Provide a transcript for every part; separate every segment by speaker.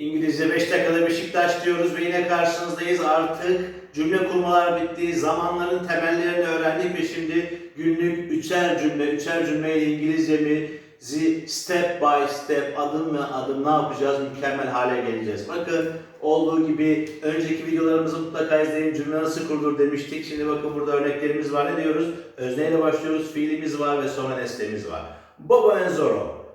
Speaker 1: İngilizce 5 dakikada Beşiktaş diyoruz ve yine karşınızdayız. Artık cümle kurmalar bitti. Zamanların temellerini öğrendik ve şimdi günlük üçer cümle, üçer cümleyle İngilizcemizi step by step, adım ve adım ne yapacağız? Mükemmel hale geleceğiz. Bakın olduğu gibi önceki videolarımızı mutlaka izleyin. Cümle nasıl kurulur demiştik. Şimdi bakın burada örneklerimiz var. Ne diyoruz? Özneyle başlıyoruz. Fiilimiz var ve sonra nesnemiz var. Bobo and Zoro.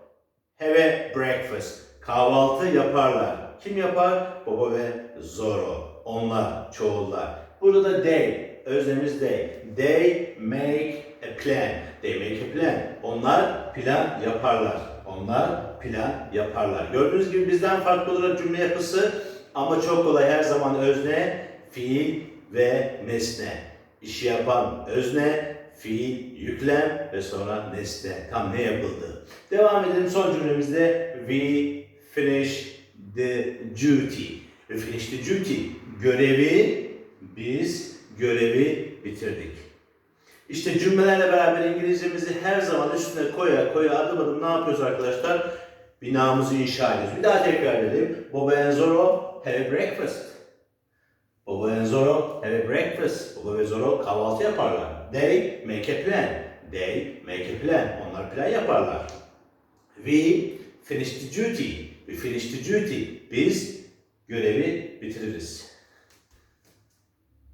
Speaker 1: Have a breakfast. Kahvaltı yaparlar. Kim yapar? Baba ve Zoro. Onlar, çoğullar. Burada da they. Öznemiz they. They make a plan. They make a plan. Onlar plan yaparlar. Onlar plan yaparlar. Gördüğünüz gibi bizden farklı olarak cümle yapısı ama çok kolay her zaman özne, fiil ve nesne. İşi yapan özne, fiil, yüklem ve sonra nesne. Tam ne yapıldı? Devam edelim son cümlemizde. We finish the duty. We finish the duty. Görevi, biz görevi bitirdik. İşte cümlelerle beraber İngilizcemizi her zaman üstüne koya koya adım adım ne yapıyoruz arkadaşlar? Binamızı inşa ediyoruz. Bir daha tekrar edelim. Bobo and Zoro have a breakfast. Bobo and Zoro have a breakfast. Bobo ve Zoro kahvaltı yaparlar. They make a plan. They make a plan. Onlar plan yaparlar. We finish the duty. We finish the duty. Biz görevi bitiririz.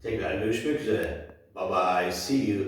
Speaker 1: Tekrar görüşmek üzere. Bye bye. See you.